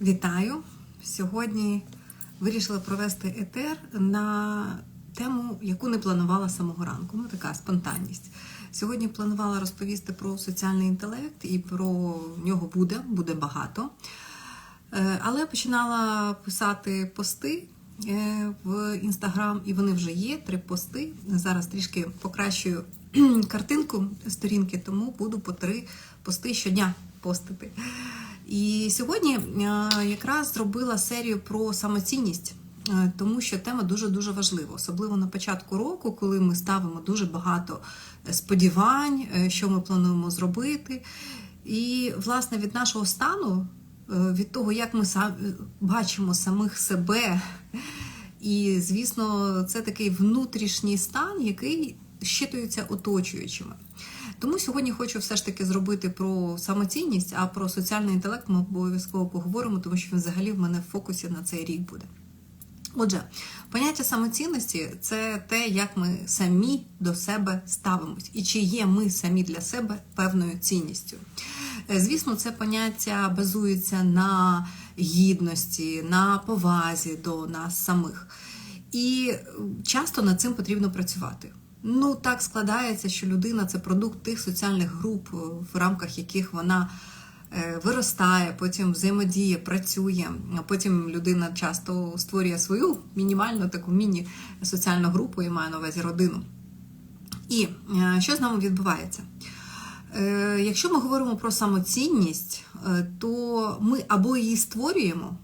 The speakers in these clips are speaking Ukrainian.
Вітаю! Сьогодні вирішила провести етер на тему, яку не планувала самого ранку. Ну, така спонтанність. Сьогодні планувала розповісти про соціальний інтелект і про нього буде, буде багато. Е, Але починала писати пости е, в інстаграм, і вони вже є. Три пости. Зараз трішки покращую картинку сторінки, тому буду по три пости щодня постити. І сьогодні е, якраз зробила серію про самоцінність, е, тому що тема дуже дуже важлива, особливо на початку року, коли ми ставимо дуже багато сподівань, е, що ми плануємо зробити. І, власне, від нашого стану, від того, як ми бачимо самих себе, і, звісно, це такий внутрішній стан, який щитується оточуючими. Тому сьогодні хочу все ж таки зробити про самоцінність, а про соціальний інтелект ми обов'язково поговоримо, тому що він взагалі в мене в фокусі на цей рік буде. Отже, поняття самоцінності це те, як ми самі до себе ставимось, і чи є ми самі для себе певною цінністю. Е, Звісно, це поняття базується на гідності, на повазі до нас самих. І часто над цим потрібно працювати. Ну, так складається, що людина це продукт тих соціальних груп, в рамках яких вона е, виростає, потім взаємодіє, працює. Потім людина часто створює свою мінімальну таку міні-соціальну групу і має на увазі родину. І е, що з нами відбувається? Е, Якщо ми говоримо про самоцінність, то ми або її створюємо,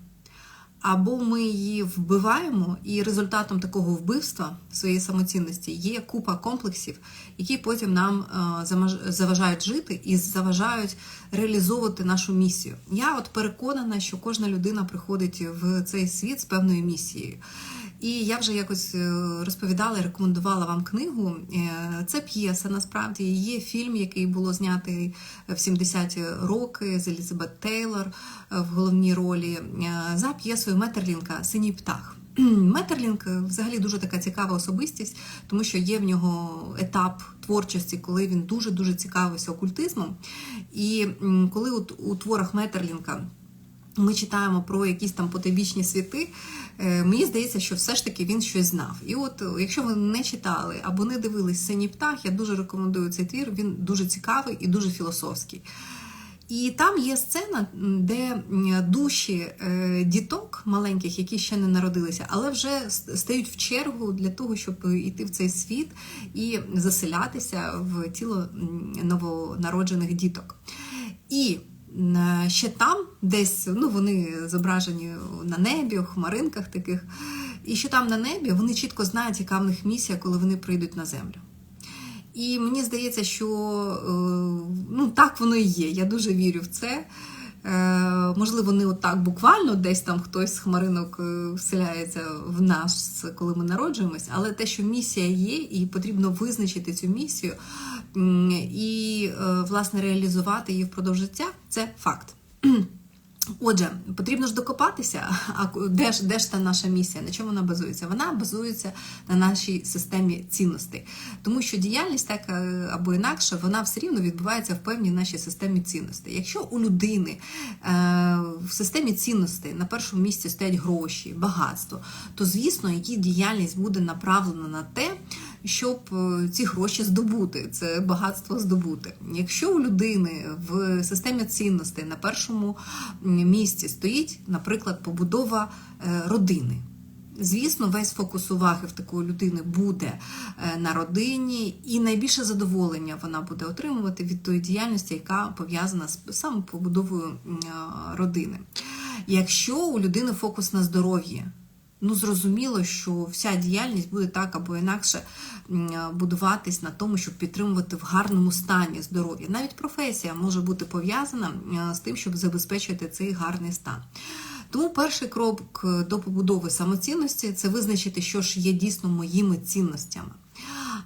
або ми її вбиваємо, і результатом такого вбивства своєї самоцінності є купа комплексів, які потім нам е, заважають жити і заважають реалізовувати нашу місію. Я от переконана, що кожна людина приходить в цей світ з певною місією. І я вже якось е, розповідала і рекомендувала вам книгу. Е, Це п'єса насправді. Є фільм, який було знятий в 70-ті роки з Елізабет Тейлор е, в головній ролі за п'єсою Метерлінка Синій птах. Метерлінг взагалі дуже така цікава особистість, тому що є в нього етап творчості, коли він дуже дуже цікавився окультизмом. І коли от у творах Метерлінка ми читаємо про якісь там потойбічні світи, е, мені здається, що все ж таки він щось знав. І от, е, якщо ви не читали або не дивились синій птах, я дуже рекомендую цей твір. Він дуже цікавий і дуже філософський. І там є сцена, де душі е, діток маленьких, які ще не народилися, але вже стають в чергу для того, щоб йти в цей світ і заселятися в тіло новонароджених діток. І ще там, десь ну, вони зображені на небі, у хмаринках таких. І що там на небі вони чітко знають, яка в них місія, коли вони прийдуть на землю. І мені здається, що е, ну, так воно і є. Я дуже вірю в це. Е, Можливо, не отак буквально, десь там хтось з хмаринок е, вселяється в нас, коли ми народжуємось, але те, що місія є, і потрібно визначити цю місію і, е, власне, реалізувати її впродовж життя, це факт. Отже, потрібно ж докопатися, а де ж, де ж та наша місія, на чому вона базується? Вона базується на нашій системі цінностей. Тому що діяльність так е, або інакше, вона все рівно відбувається в певній нашій системі цінностей. Якщо у людини е, в системі цінностей на першому місці стоять гроші, багатство, то звісно її діяльність буде направлена на те, щоб е, ці гроші здобути, це багатство здобути. Якщо у людини в системі цінностей на першому місці стоїть, наприклад, побудова е, родини. Звісно, весь фокус уваги в такої людини буде е, на родині, і найбільше задоволення вона буде отримувати від тої діяльності, яка пов'язана з саме побудовою родини. Якщо у людини фокус на здоров'ї, Ну, зрозуміло, що вся діяльність буде так або інакше будуватись на тому, щоб підтримувати в гарному стані здоров'я. Навіть професія може бути пов'язана е, з тим, щоб забезпечити цей гарний стан. Тому перший крок е, до побудови самоцінності це визначити, що ж є дійсно моїми цінностями.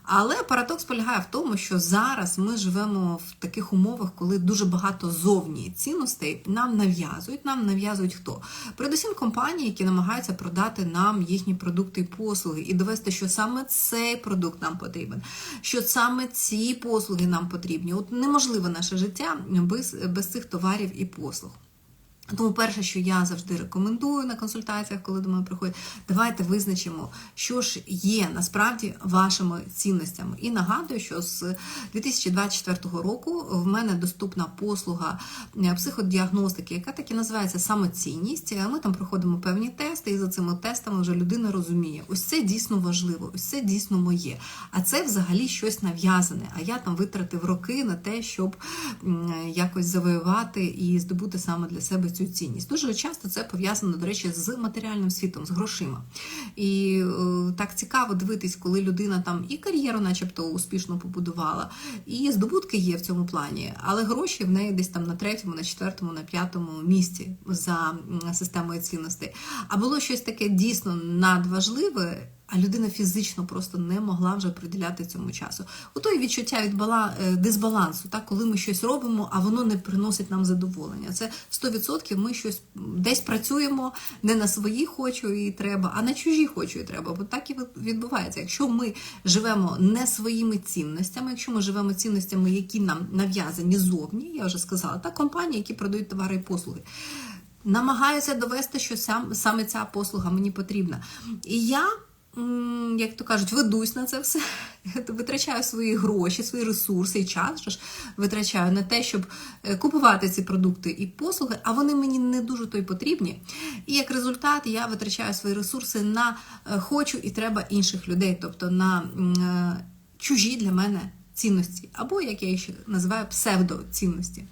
Але парадокс полягає в тому, що зараз ми живемо в таких умовах, коли дуже багато зовні цінностей нам нав'язують. Нам нав'язують хто? Передусім компанії, які намагаються продати нам їхні продукти і послуги, і довести, що саме цей продукт нам потрібен, що саме ці послуги нам потрібні. От неможливе наше життя без, без цих товарів і послуг. Тому перше, що я завжди рекомендую на консультаціях, коли до мене приходять, давайте визначимо, що ж є насправді вашими цінностями. І нагадую, що з 2024 року в мене доступна послуга е, психодіагностики, яка так і називається самоцінність. Ми там проходимо певні тести, і за цими тестами вже людина розуміє, ось це дійсно важливо, ось це дійсно моє. А це взагалі щось нав'язане. А я там витратив роки на те, щоб якось завоювати і здобути саме для себе цю цінність. Дуже часто це пов'язано, до речі, з матеріальним світом, з грошима. І е, так цікаво дивитись, коли людина там і кар'єру, начебто, успішно побудувала, і здобутки є в цьому плані, але гроші в неї десь там на третьому, на четвертому, на п'ятому місці за системою цінностей. А було щось таке дійсно надважливе а людина фізично просто не могла вже приділяти цьому часу. Ото і відчуття від бала, е, дисбалансу, так, коли ми щось робимо, а воно не приносить нам задоволення. Це 100% ми щось десь працюємо не на свої хочу і треба, а на чужі хочу і треба. Бо так і відбувається. Якщо ми живемо не своїми цінностями, якщо ми живемо цінностями, які нам нав'язані зовні, я вже сказала, так компанії, які продають товари і послуги. Намагаються довести, що сам саме ця послуга мені потрібна. І я як то кажуть, ведусь на це все, витрачаю свої гроші, свої ресурси і час ж витрачаю на те, щоб е, купувати ці продукти і послуги, а вони мені не дуже то й потрібні. І як результат я витрачаю свої ресурси на е, хочу і треба інших людей, тобто на е, чужі для мене цінності, або як я їх ще називаю псевдоцінності.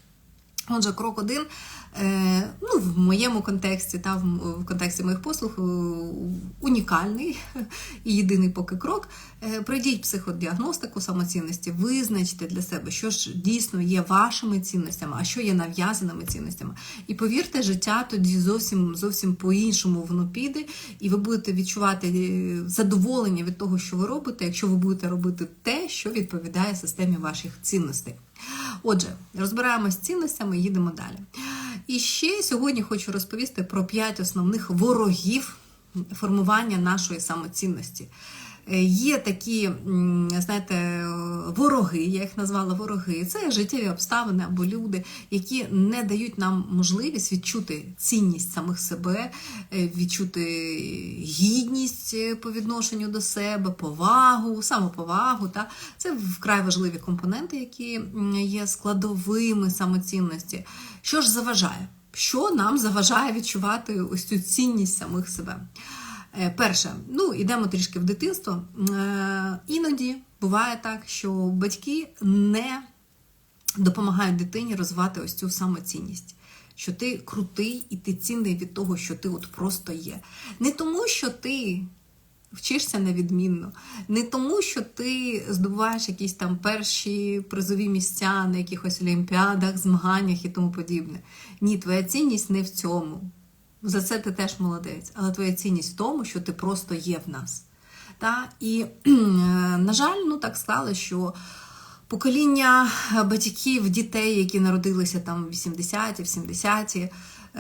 Отже, крок один, ну, в моєму контексті, та в контексті моїх послуг, е, унікальний і єдиний поки крок. Е, пройдіть психодіагностику самоцінності, визначте для себе, що ж дійсно є вашими цінностями, а що є нав'язаними цінностями. І повірте, життя тоді зовсім зовсім по-іншому воно піде, і ви будете відчувати задоволення від того, що ви робите, якщо ви будете робити те, що відповідає системі ваших цінностей. Отже, розбираємось з цінностями, їдемо далі. І ще сьогодні хочу розповісти про п'ять основних ворогів формування нашої самоцінності. Е, є такі, знаєте, вороги, я їх назвала вороги. Це життєві обставини або люди, які не дають нам можливість відчути цінність самих себе, е, відчути гідність е, по відношенню до себе, повагу, самоповагу. Та? Це вкрай важливі компоненти, які є складовими самоцінності. Що ж заважає? Що нам заважає відчувати ось цю цінність самих себе? Е, перше, ну йдемо трішки в дитинство. Е, іноді буває так, що батьки не допомагають дитині розвивати ось цю самоцінність. Що ти крутий і ти цінний від того, що ти от просто є. Не тому, що ти вчишся невідмінно, не тому, що ти здобуваєш якісь там перші призові місця на якихось олімпіадах, змаганнях і тому подібне. Ні, твоя цінність не в цьому. За це ти теж молодець, але твоя цінність в тому, що ти просто є в нас. Та? І, на жаль, ну так склалося, що покоління батьків, дітей, які народилися там в 80-ті, в 70-ті, е,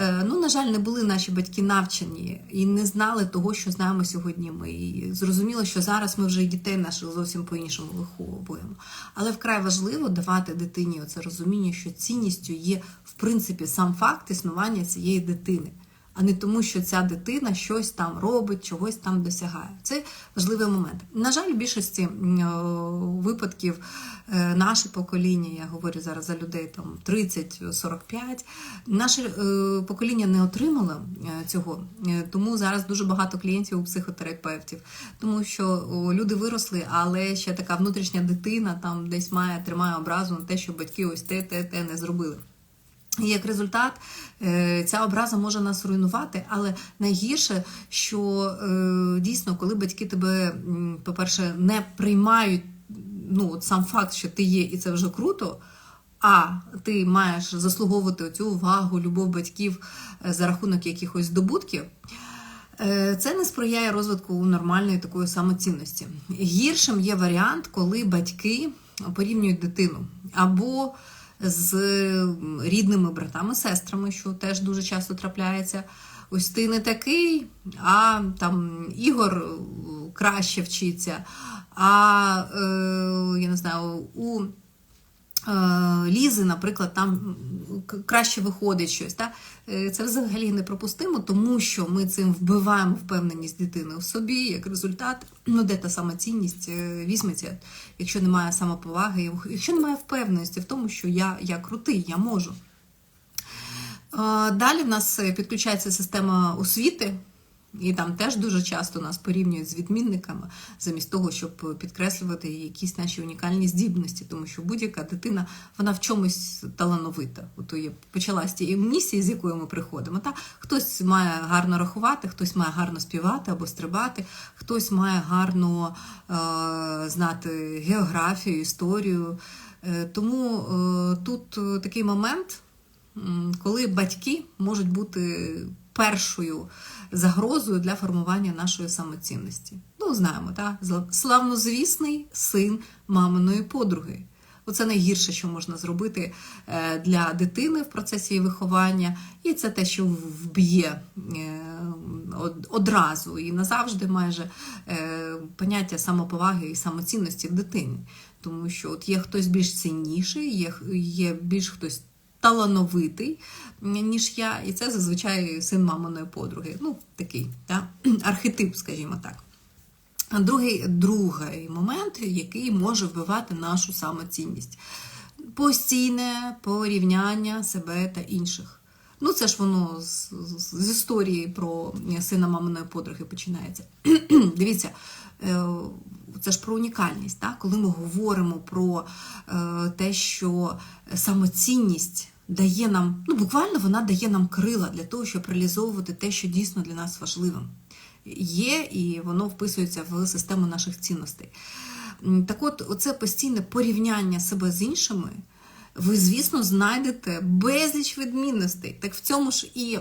ну, на жаль, не були наші батьки навчені і не знали того, що знаємо сьогодні. Ми і зрозуміло, що зараз ми вже дітей наших зовсім по-іншому виховуємо. Але вкрай важливо давати дитині оце розуміння, що цінністю є в принципі сам факт існування цієї дитини а не тому, що ця дитина щось там робить, чогось там досягає. Це важливий момент. На жаль, в більшості випадків е, наше покоління, я говорю зараз за людей там 30-45, наше е, покоління не отримало е, цього. Тому зараз дуже багато клієнтів у психотерапевтів, тому що люди виросли, але ще така внутрішня дитина там десь має тримає образу на те, що батьки ось те, те, те не зробили. І як результат, е, ця образа може нас руйнувати, але найгірше, що е, дійсно, коли батьки тебе, по-перше, не приймають ну, сам факт, що ти є, і це вже круто. А ти маєш заслуговувати цю увагу, любов батьків е, за рахунок якихось здобутків, це не сприяє розвитку нормальної такої самоцінності. Гіршим є варіант, коли батьки порівнюють дитину або з рідними братами, сестрами, що теж дуже часто трапляється. Ось ти не такий, а там Ігор краще вчиться. А е, я не знаю, у е, Лізи, наприклад, там краще виходить щось. Та? Е, Це взагалі неприпустимо, тому що ми цим вбиваємо впевненість дитини в собі, як результат, ну де та самоцінність е, візьметься, якщо немає самоповаги, якщо немає впевненості в тому, що я, я крутий, я можу. Е, Далі в нас е, підключається система освіти, і там теж дуже часто нас порівнюють з відмінниками, замість того, щоб підкреслювати якісь наші унікальні здібності, тому що будь-яка дитина вона в чомусь талановита. От я почала з тієї місії, з якою ми приходимо. Та хтось має гарно рахувати, хтось має гарно співати або стрибати, хтось має гарно е, знати географію, історію. Е, тому е, тут такий момент. Коли батьки можуть бути першою загрозою для формування нашої самоцінності. Ну, знаємо, так? Славнозвісний син маминої подруги. Оце найгірше, що можна зробити е, для дитини в процесі її виховання, і це те, що вб'є е, одразу і назавжди майже е, поняття самоповаги і самоцінності в дитині. Тому що от є хтось більш цінніший, є, є більш хтось талановитий, ніж я, і це зазвичай син маминої подруги. Ну, такий да? архетип, скажімо так. Другий, другий момент, який може вбивати нашу самоцінність. Постійне порівняння себе та інших. Ну, це ж воно з, з, з історії про сина маминої подруги починається. Дивіться, е, це ж про унікальність, так? коли ми говоримо про е, те, що самоцінність дає нам, ну буквально вона дає нам крила для того, щоб реалізовувати те, що дійсно для нас важливим. Є, і воно вписується в систему наших цінностей. Так от, оце постійне порівняння себе з іншими. Ви, звісно, знайдете безліч відмінностей. Так в цьому ж і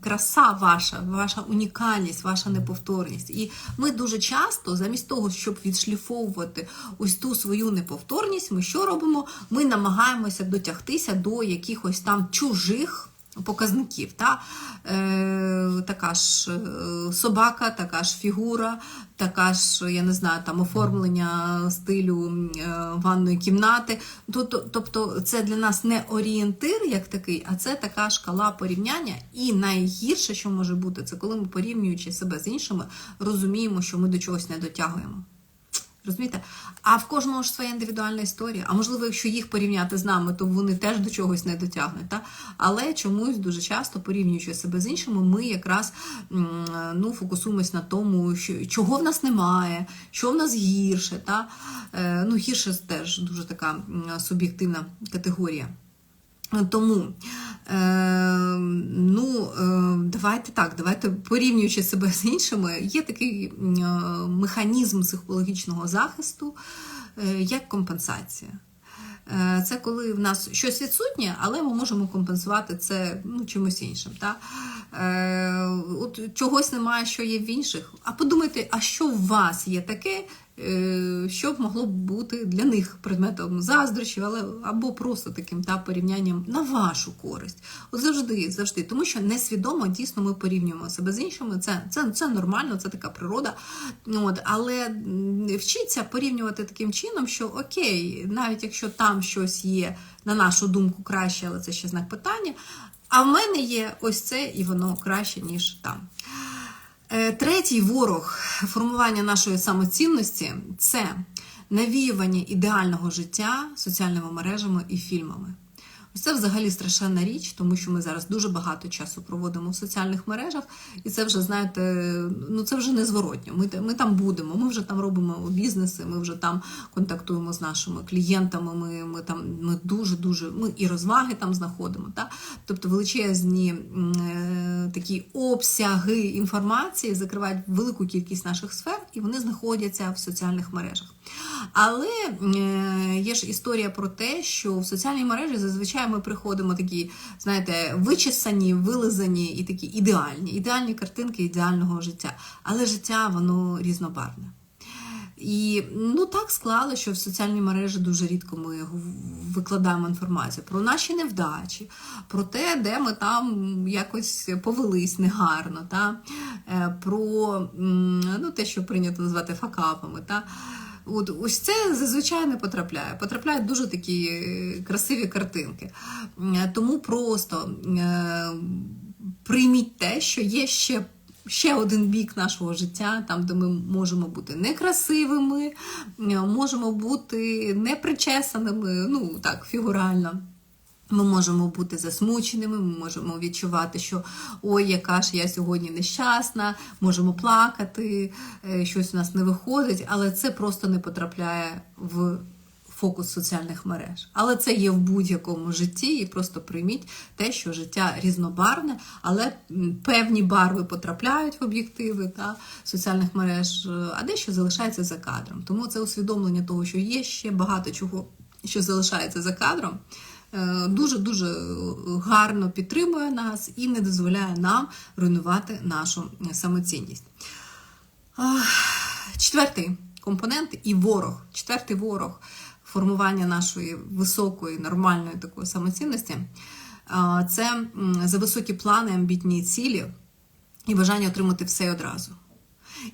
краса ваша, ваша унікальність, ваша неповторність. І ми дуже часто, замість того, щоб відшліфовувати ось ту свою неповторність, ми що робимо? Ми намагаємося дотягтися до якихось там чужих. Показників, та? Е, така ж е, собака, така ж фігура, така ж, я не знаю, там оформлення стилю е, ванної кімнати. Тобто, це для нас не орієнтир як такий, а це така шкала порівняння. І найгірше, що може бути, це коли ми порівнюючи себе з іншими, розуміємо, що ми до чогось не дотягуємо. Розумієте? А в кожного ж своя індивідуальна історія. А можливо, якщо їх порівняти з нами, то вони теж до чогось не дотягнуть. Та? Але чомусь дуже часто, порівнюючи себе з іншими, ми якраз ну, фокусуємось на тому, що, чого в нас немає, що в нас гірше. Та? Е, ну, гірше теж дуже така суб'єктивна категорія. Тому, ну, е, давайте так, давайте порівнюючи себе з іншими, є такий е, механізм психологічного захисту, е, як компенсація. Е, Це коли в нас щось відсутнє, але ми можемо компенсувати це ну, чимось іншим. Та? Е, от чогось немає, що є в інших. А подумайте, а що в вас є таке, що б могло б бути для них предметом заздрощів, але або просто таким та порівнянням на вашу користь. От завжди, завжди, тому що несвідомо дійсно ми порівнюємо себе з іншими. Це, це, це нормально, це така природа. От, але м, вчіться порівнювати таким чином, що окей, навіть якщо там щось є, на нашу думку, краще, але це ще знак питання. А в мене є ось це, і воно краще, ніж там. Е, Третій ворог формування нашої самоцінності це навіювання ідеального життя соціальними мережами і фільмами. Це взагалі страшенна річ, тому що ми зараз дуже багато часу проводимо в соціальних мережах, і це вже, знаєте, ну це вже незворотньо. Ми, ми там будемо, ми вже там робимо бізнеси, ми вже там контактуємо з нашими клієнтами. Ми, ми там ми дуже-дуже ми і розваги там знаходимо. Та? Тобто величезні е, такі обсяги інформації закривають велику кількість наших сфер, і вони знаходяться в соціальних мережах. Але е, є ж історія про те, що в соціальній мережі зазвичай ми приходимо такі, знаєте, вичесані, вилизані і такі ідеальні, ідеальні картинки ідеального життя. Але життя воно різнобарвне. І ну так склало, що в соціальній мережі дуже рідко ми викладаємо інформацію про наші невдачі, про те, де ми там якось повелись негарно, та? е, про ну, те, що прийнято назвати факапами. Та? От ось це зазвичай не потрапляє. Потрапляють дуже такі е, красиві картинки. Е, Тому просто е, прийміть те, що є ще. Ще один бік нашого життя, там, де ми можемо бути некрасивими, можемо бути непричесаними, ну так, фігурально. Ми можемо бути засмученими, ми можемо відчувати, що ой, яка ж я сьогодні нещасна, можемо плакати, е, щось у нас не виходить, але це просто не потрапляє в фокус соціальних мереж. Але це є в будь-якому житті, і просто прийміть те, що життя різнобарне, але певні барви потрапляють в об'єктиви та соціальних мереж, е, а дещо залишається за кадром. Тому це усвідомлення того, що є ще багато чого, що залишається за кадром дуже дуже гарно підтримує нас і не дозволяє нам руйнувати нашу самоцінність. Четвертий компонент і ворог. Четвертий ворог формування нашої високої, нормальної такої самоцінності це за високі плани, амбітні цілі і бажання отримати все одразу.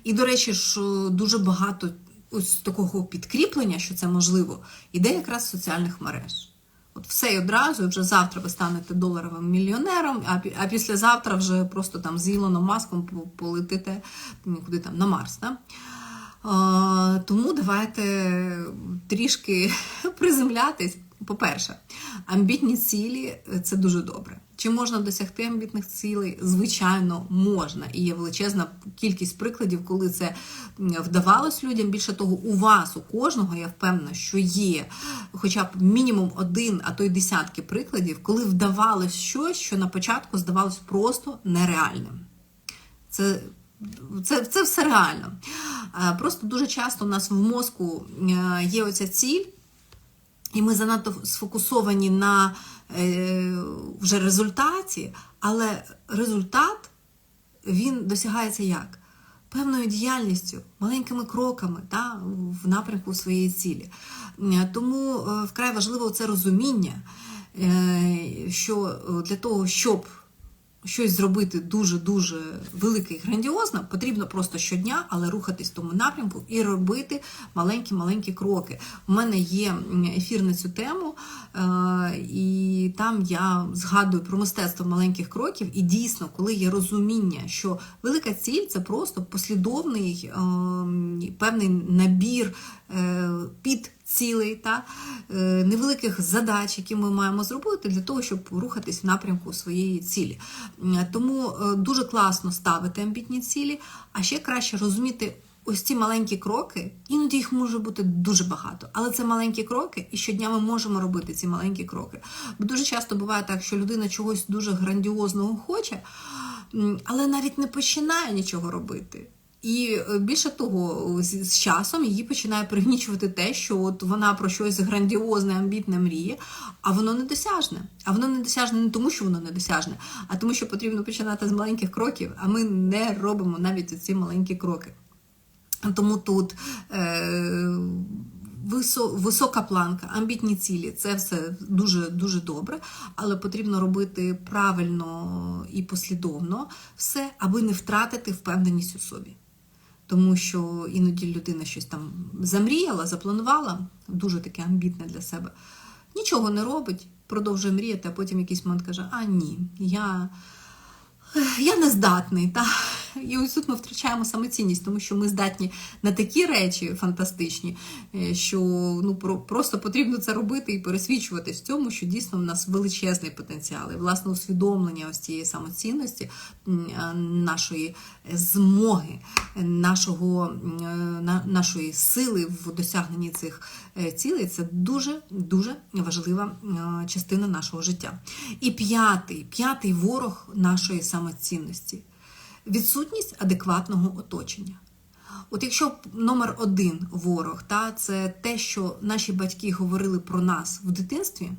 І, до речі, ж дуже багато ось такого підкріплення, що це можливо, іде якраз з соціальних мереж. От все і одразу, і вже завтра ви станете доларовим мільйонером, а, а післязавтра вже просто там з Ілоном Маском по- полетите куди там на Марс. Да? Е, тому давайте трішки приземлятись. По-перше, амбітні цілі це дуже добре. Чи можна досягти амбітних цілей? Звичайно, можна. І є величезна кількість прикладів, коли це вдавалось людям. Більше того, у вас, у кожного, я впевнена, що є хоча б мінімум один, а то й десятки прикладів, коли вдавалось щось, що на початку здавалось просто нереальним. Це це, це все реально. Е, Просто дуже часто у нас в мозку е, є оця ціль, і ми занадто сфокусовані на вже результаті, але результат він досягається як? Певною діяльністю, маленькими кроками та, в напрямку своєї цілі. Е, Тому е, вкрай важливо це розуміння, е, що е, для того, щоб щось зробити дуже-дуже велике і грандіозно, потрібно просто щодня, але рухатись в тому напрямку і робити маленькі-маленькі кроки. У мене є ефір на цю тему, е, і там я згадую про мистецтво маленьких кроків. І дійсно, коли є розуміння, що велика ціль це просто послідовний е, певний набір е, під цілей та е, невеликих задач, які ми маємо зробити для того, щоб рухатись в напрямку своєї цілі. Тому е, дуже класно ставити амбітні цілі, а ще краще розуміти. Ось ці маленькі кроки, іноді їх може бути дуже багато, але це маленькі кроки, і щодня ми можемо робити ці маленькі кроки. Бо дуже часто буває так, що людина чогось дуже грандіозного хоче, але навіть не починає нічого робити. І е, більше того, з, з часом її починає пригнічувати те, що от вона про щось грандіозне, амбітне мріє, а воно недосяжне. А воно недосяжне не тому, що воно недосяжне, а тому, що потрібно починати з маленьких кроків, а ми не робимо навіть ці маленькі кроки. Тому тут е, висо, висока планка, амбітні цілі це все дуже дуже добре, але потрібно робити правильно і послідовно все, аби не втратити впевненість у собі. Тому що іноді людина щось там замріяла, запланувала, дуже таке амбітне для себе. Нічого не робить, продовжує мріяти, а потім якийсь момент каже: А ні, я, я не здатний. Та? І ось тут ми втрачаємо самоцінність, тому що ми здатні на такі речі фантастичні, е, що ну, про, просто потрібно це робити і пересвідчуватись в цьому, що дійсно в нас величезний потенціал. І власне усвідомлення ось цієї самоцінності, нашої змоги, нашого, е, на- нашої сили в досягненні цих е, цілей це дуже дуже важлива частина нашого життя. І п'ятий, п'ятий ворог нашої самоцінності відсутність адекватного оточення. От якщо номер один ворог, та, це те, що наші батьки говорили про нас в дитинстві,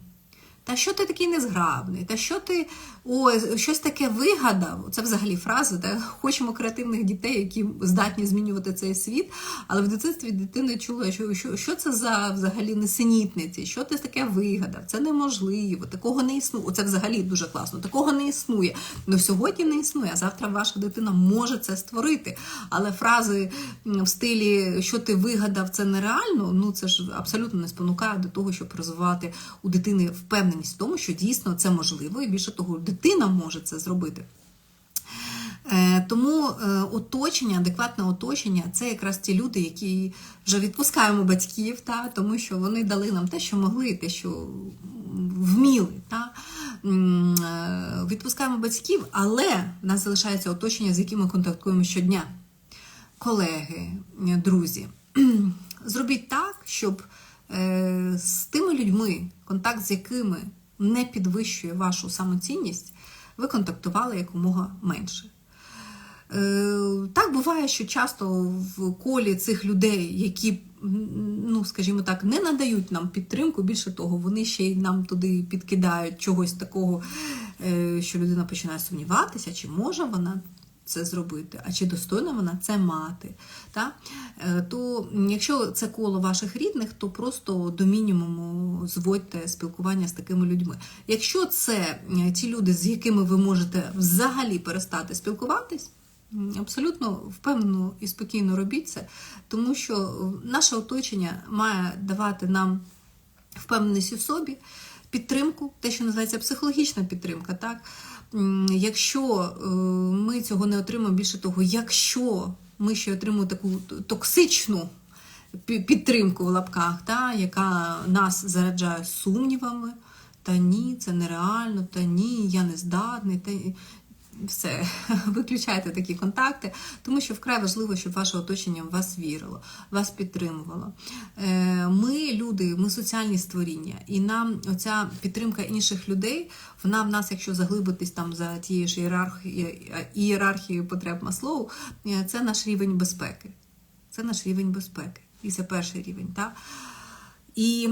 та що ти такий незграбний, та що ти ой, щось таке вигадав. Це взагалі фраза, та хочемо креативних дітей, які здатні змінювати цей світ. Але в дитинстві дитина чула, що що, що це за взагалі несенітниці, що ти таке вигадав, це неможливо, такого не існує. Це взагалі дуже класно, такого не існує. Ну сьогодні не існує, а завтра ваша дитина може це створити. Але фрази в стилі, що ти вигадав, це нереально, ну це ж абсолютно не спонукає до того, щоб розвивати у дитини впевненість в тому, що дійсно це можливо, і більше того, дитина може це зробити. Е, Тому е, оточення, адекватне оточення це якраз ті люди, які вже відпускаємо батьків, та, тому що вони дали нам те, що могли, те, що вміли. Та. Е, Відпускаємо батьків, але в нас залишається оточення, з яким ми контактуємо щодня. Колеги, друзі, зробіть так, щоб з тими людьми, контакт з якими не підвищує вашу самоцінність, ви контактували якомога менше. Е, Так буває, що часто в колі цих людей, які, ну скажімо так, не надають нам підтримку, більше того, вони ще й нам туди підкидають чогось такого, е, що людина починає сумніватися, чи може вона це зробити, а чи достойна вона це мати. Та? Е, То якщо це коло ваших рідних, то просто до мінімуму зводьте спілкування з такими людьми. Якщо це е, ті люди, з якими ви можете взагалі перестати спілкуватись, абсолютно впевнено і спокійно робіть це, тому що наше оточення має давати нам впевненість у собі, підтримку, те, що називається психологічна підтримка. Так? Якщо е, ми цього не отримаємо, більше того, якщо ми ще отримуємо таку токсичну підтримку в лапках, та, яка нас заряджає сумнівами, та ні, це нереально, та ні, я не здатний. Та... Все, виключайте такі контакти, тому що вкрай важливо, щоб ваше оточення в вас вірило, вас підтримувало. Е, Ми люди, ми соціальні створіння, і нам оця підтримка інших людей, вона в нас, якщо заглибитись там за тією ж ієрархією, ієрархією потреб Маслоу, е, це наш рівень безпеки. Це наш рівень безпеки. І це перший рівень. Так? І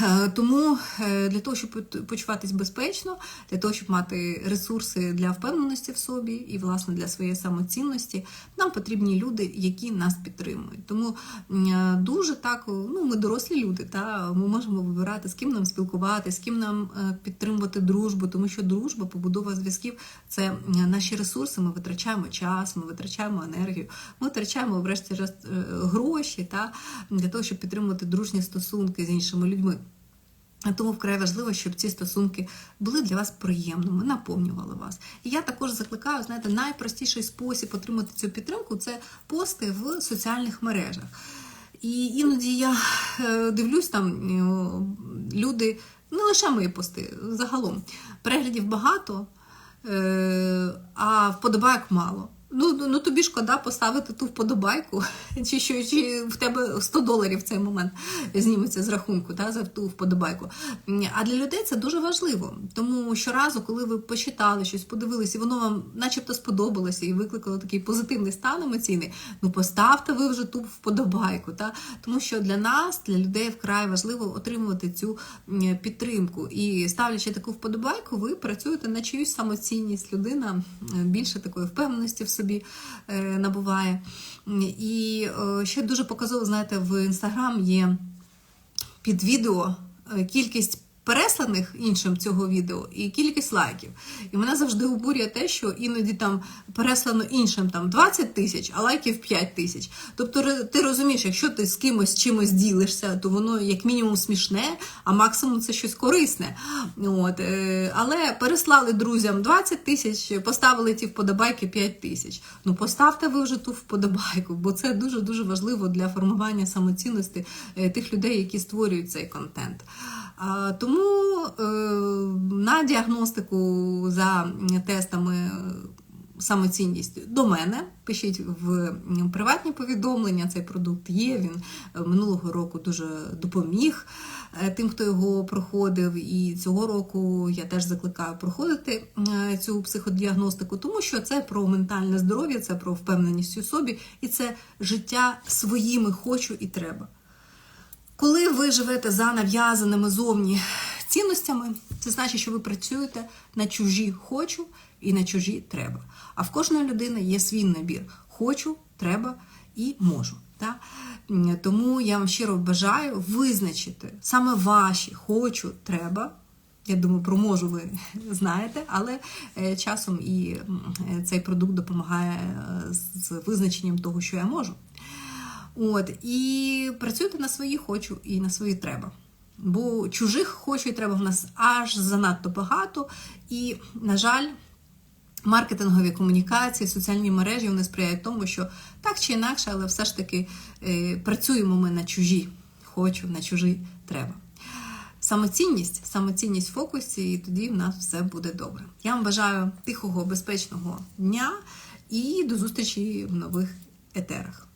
е, тому е, для того, щоб почуватись безпечно, для того, щоб мати ресурси для впевненості в собі і, власне, для своєї самоцінності, нам потрібні люди, які нас підтримують. Тому е, дуже так, ну ми дорослі люди, та ми можемо вибирати, з ким нам спілкуватися, з ким нам підтримувати дружбу, тому що дружба, побудова зв'язків це наші ресурси. Ми витрачаємо час, ми витрачаємо енергію, ми витрачаємо, врешті-решт, е, гроші та для того, щоб підтримувати дружні стосунки з іншими людьми. Тому вкрай важливо, щоб ці стосунки були для вас приємними, наповнювали вас. І я також закликаю, знаєте, найпростіший спосіб отримати цю підтримку це пости в соціальних мережах. І іноді я е, дивлюсь там е, люди, не лише мої пости, загалом переглядів багато, е, а вподобайок мало. Ну, ну, тобі шкода поставити ту вподобайку, чи що чи в тебе 100 доларів в цей момент зніметься з рахунку та, за ту вподобайку. А для людей це дуже важливо. Тому щоразу, коли ви почитали щось, подивилися, і воно вам начебто сподобалося і викликало такий позитивний стан емоційний, ну поставте ви вже ту вподобайку. Та? Тому що для нас, для людей, вкрай важливо отримувати цю підтримку. І ставлячи таку вподобайку, ви працюєте на чиюсь самоцінність. Людина більше такої впевненості в собі е, набуває. І е, ще дуже показово, знаєте, в інстаграм є під відео е, кількість пересланих іншим цього відео і кількість лайків. І мене завжди обурює те, що іноді там переслано іншим там 20 тисяч, а лайків 5 тисяч. Тобто ти розумієш, якщо ти з кимось чимось ділишся, то воно як мінімум смішне, а максимум це щось корисне. От, е, але переслали друзям 20 тисяч, поставили ті вподобайки 5 тисяч. Ну поставте ви вже ту вподобайку, бо це дуже дуже важливо для формування самоцінності е, тих людей, які створюють цей контент. А, Тому е, на діагностику за тестами е, самоцінність до мене. Пишіть в приватні повідомлення. Цей продукт є. Він е, минулого року дуже допоміг тим, хто його проходив. І цього року я теж закликаю проходити цю психодіагностику, тому що це про ментальне здоров'я, це про впевненість у собі, і це життя своїми хочу і треба. Коли ви живете за нав'язаними зовні цінностями, це значить, що ви працюєте на чужі хочу і на чужі треба. А в кожної людини є свій набір хочу, треба і можу. Та? Тому я вам щиро бажаю визначити саме ваші хочу, треба. Я думаю, про можу ви знаєте, але е, часом і е, цей продукт допомагає е, з визначенням того, що я можу. От, і працюйте на свої хочу і на свої треба. Бо чужих хочу і треба в нас аж занадто багато. І, на жаль, маркетингові комунікації, соціальні мережі вони сприяють тому, що так чи інакше, але все ж таки е, працюємо ми на чужі хочу, на чужі треба. Самоцінність, самоцінність в фокусі, і тоді в нас все буде добре. Я вам бажаю тихого, безпечного дня і до зустрічі в нових етерах.